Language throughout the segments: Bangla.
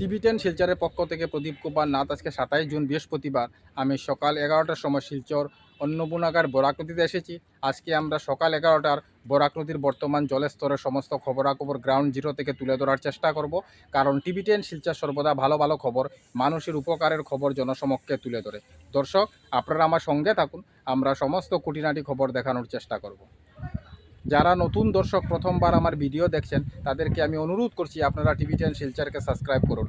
টিভি টেন শিলচরের পক্ষ থেকে প্রদীপ কুমার নাথ আজকে সাতাইশ জুন বৃহস্পতিবার। আমি সকাল এগারোটার সময় শিলচর অন্নপূর্ণাগার বরাক নদীতে এসেছি। আজকে আমরা সকাল এগারোটার বরাক নদীর বর্তমান জলের স্তরের সমস্ত খবরাখবর গ্রাউন্ড জিরো থেকে তুলে ধরার চেষ্টা করব। কারণ টিভি টেন শিলচর সর্বদা ভালো ভালো খবর, মানুষের উপকারের খবর জনসমক্ষে তুলে ধরে। দর্শক, আপনারা আমার সঙ্গে থাকুন। আমরা সমস্ত খুঁটিনাটি খবর দেখানোর চেষ্টা করব। যারা নতুন দর্শক প্রথমবার আমার ভিডিও দেখছেন, তাদেরকে আমি অনুরোধ করছি আপনারা টিভি টেন শিলচারকে সাবস্ক্রাইব করুন।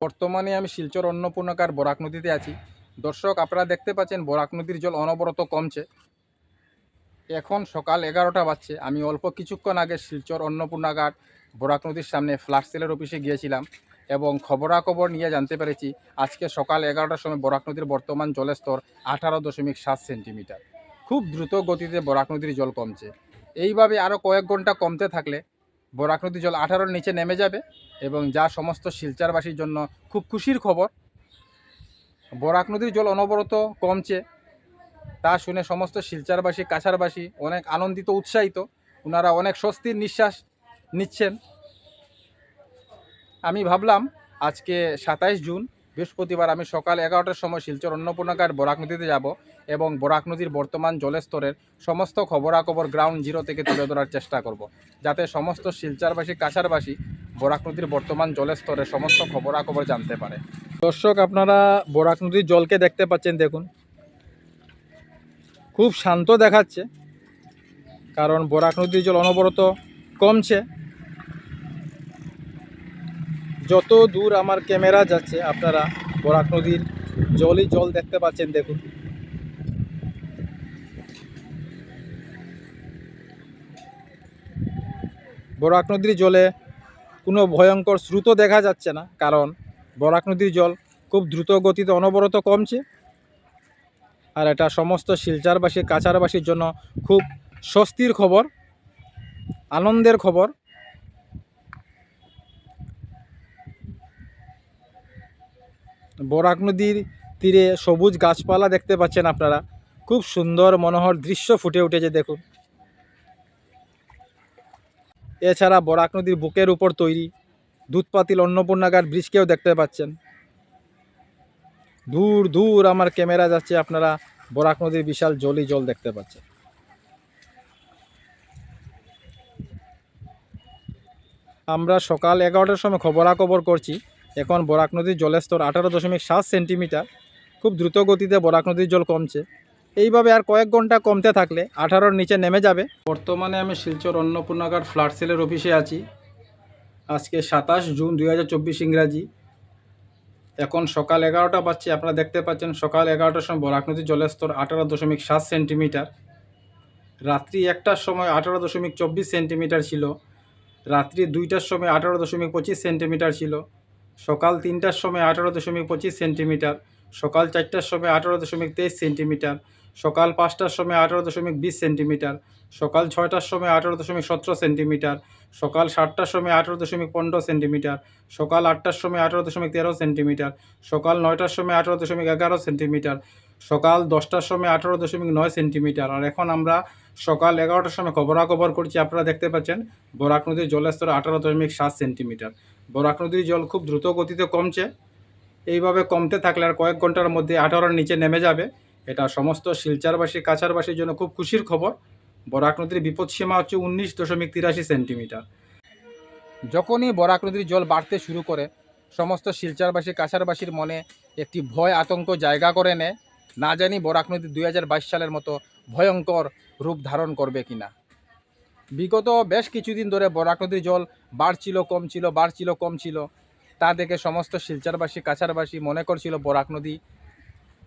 বর্তমানে আমি শিলচর অন্নপূর্ণাকার বরাক নদীতে আছি। দর্শক, আপনারা দেখতে পাচ্ছেন বরাক নদীর জল অনবরত কমছে। এখন সকাল এগারোটা বাজছে। আমি অল্প কিছুক্ষণ আগে শিলচর অন্নপূর্ণাঘাট বরাক নদীর সামনে ফ্লাশ সেলের অফিসে গিয়েছিলাম এবং খবরাখবর নিয়ে জানতে পেরেছি আজকে সকাল এগারোটার সময় বরাক নদীর বর্তমান জলের স্তর আঠারো দশমিক সাত সেন্টিমিটার। খুব দ্রুত গতিতে বরাক নদীর জল কমছে। এইভাবে আরও কয়েক ঘণ্টা কমতে থাকলে বরাক নদীর জল আঠারোর নিচে নেমে যাবে এবং যা সমস্ত শিলচারবাসীর জন্য খুব খুশির খবর। বরাক নদীর জল অনবরত কমছে। তা শুনে সমস্ত শিলচারবাসী কাছারবাসী অনেক আনন্দিত, উৎসাহিত। ওনারা অনেক স্বস্তির নিঃশ্বাস নিচ্ছেন। আমি ভাবলাম, আজকে সাতাইশ জুন বৃহস্পতিবার আমি সকাল এগারোটার সময় শিলচর অন্নপূর্ণাকার বরাক নদীতে যাব এবং বরাক নদীর বর্তমান জলের স্তরের সমস্ত খবরাখবর গ্রাউন্ড জিরো থেকে তুলে ধরার চেষ্টা করব। যাতে সমস্ত শিলচারবাসী কাছারবাসী বরাক নদীর বর্তমান জলের স্তরের সমস্ত খবরাখবর জানতে পারে। দর্শক, আপনারা বরাক নদীর জলকে দেখতে পাচ্ছেন, দেখুন। খুব শান্ত দেখাচ্ছে, কারণ বরাক নদীর জল অনবরত কমছে। যত দূর আমার ক্যামেরা যাচ্ছে, আপনারা বরাক নদীর জলই জল দেখতে পাচ্ছেন, দেখুন। বরাক নদীর জলে কোনো ভয়ঙ্কর স্রোত দেখা যাচ্ছে না, কারণ বরাক নদীর জল খুব দ্রুত গতিতে অনবরত কমছে। আর এটা সমস্ত শিলচারবাসী কাছারবাসীর জন্য খুব স্বস্তির খবর, আনন্দের খবর। বরাক নদীর তীরে সবুজ গাছপালা দেখতে পাচ্ছেন আপনারা। খুব সুন্দর মনোহর দৃশ্য ফুটে উঠেছে, দেখুন। এছাড়া বরাক নদীর বুকের উপর তৈরি দুধপাতিল অন্নপূর্ণাগার ব্রিজকেও দেখতে পাচ্ছেন। দূর দূর আমার ক্যামেরা যাচ্ছে, আপনারা বরাক নদীর বিশাল জলই জল দেখতে পাচ্ছেন। আমরা সকাল এগারোটার সময় খবরাখবর করছি। এখন বরাক নদীর জলের স্তর আঠারো দশমিক সাত সেন্টিমিটার। খুব দ্রুত গতিতে বরাক নদীর জল কমছে। এইভাবে আর কয়েক ঘণ্টা কমতে থাকলে আঠারোর নিচে নেমে যাবে। বর্তমানে আমি শিলচর অন্নপূর্ণাঘাট ফ্লাড সেলের অফিসে আছি। আজকে সাতাশ জুন দু হাজার চব্বিশ ইংরাজি। এখন সকাল এগারোটা বাজছে, আপনারা দেখতে পাচ্ছেন সকাল এগারোটার সময় বরাক নদীর জলের স্তর আঠারো দশমিক সাত সেন্টিমিটার। রাত্রি একটার সময় আঠারো দশমিক চব্বিশ সেন্টিমিটার ছিল। রাত্রি দুইটার সময় আঠারো দশমিক পঁচিশ সেন্টিমিটার ছিল। সকাল তিনটার সময় আঠারো দশমিক পঁচিশ সেন্টিমিটার, সকাল চারটার সময় আঠারো দশমিক তেইশ সেন্টিমিটার, সকাল পাঁচটার সময় আঠারো দশমিক বিশ সেন্টিমিটার, সকাল ছয়টার সময় আঠারো দশমিক সতেরো সেন্টিমিটার, সকাল সাতটার সময় আঠারো দশমিক পনেরো সেন্টিমিটার, সকাল আটটার সময় আঠারো দশমিক তেরো সেন্টিমিটার, সকাল নয়টার সময় আঠারো দশমিক এগারো সেন্টিমিটার সকাল দশটার সময় আঠারো দশমিক নয় সেন্টিমিটার। আর এখন আমরা সকাল এগারোটার সময় খবরাখবর করছি, আপনারা দেখতে পাচ্ছেন, বরাক নদীর জলের স্তর আঠারো দশমিক সাত সেন্টিমিটার। বরাক নদীর জল খুব দ্রুত গতিতে কমছে, এইভাবে কমতে থাকলে আর কয়েক ঘণ্টার মধ্যে আঠারোর নিচে নেমে যাবে। এটা সমস্ত শিলচারবাসী, কাছারবাসীর জন্য খুব খুশির খবর। বরাক নদীর বিপদসীমা হচ্ছে উনিশ দশমিক তিরাশি সেন্টিমিটার। যখনই বরাক নদীর জল বাড়তে শুরু করে, সমস্ত শিলচারবাসী, কাছারবাসীর মনে একটি ভয়, আতঙ্ক জায়গা করে নেয়। না জানি বরাক নদী দু হাজার বাইশ সালের মতো ভয়ঙ্কর রূপ ধারণ করবে কিনা। বিগত বেশ কিছুদিন ধরে বরাক নদীর জল বাড়ছিল, কমছিল বাড়ছিল, কমছিল। তা দেখে সমস্ত শিলচারবাসী কাছারবাসী মনে করছিল বরাক নদী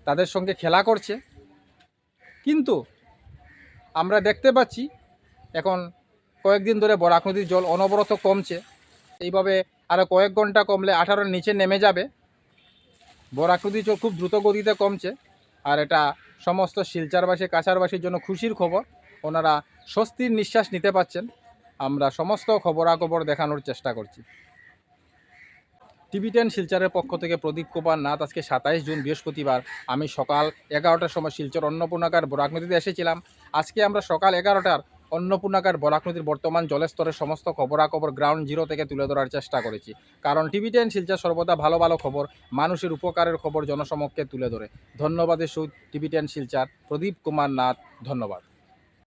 তাদের সঙ্গে খেলা করছে। কিন্তু আমরা দেখতে পাচ্ছি, এখন কয়েকদিন ধরে বরাক নদীর জল অনবরত কমছে। এইভাবে আরও কয়েক ঘণ্টা কমলে আঠারোর নিচে নেমে যাবে। বরাকৃতি চোখ খুব দ্রুত গতিতে কমছে। আর এটা সমস্ত শিলচারবাসী, কাছারবাসীর জন্য খুশির খবর। ওনারা স্বস্তির নিঃশ্বাস নিতে পাচ্ছেন। আমরা সমস্ত খবরাখবর দেখানোর চেষ্টা করছি। টিভি টেন শিলচরের পক্ষ থেকে প্রদীপ কুমার নাথ, আজকে সাতাইশ জুন, বৃহস্পতিবার। আমি সকাল এগারোটার সময় শিলচর অন্নপূর্ণাকার বরাক নদীতে এসেছিলাম। আজকে আমরা সকাল এগারোটার অন্নপূর্ণাকার বরাক নদীর বর্তমান জলস্তরের সমস্ত খবরাখবর গ্রাউন্ড জিরো থেকে তুলে ধরার চেষ্টা করেছি। কারণ টিভি টেন শিলচা সর্বদা ভালো ভালো খবর, মানুষের উপকারের খবর জনসমক্ষে তুলে ধরে। ধন্যবাদের সুদ টিভি টেন শিলচার প্রদীপ কুমার নাথ, ধন্যবাদ।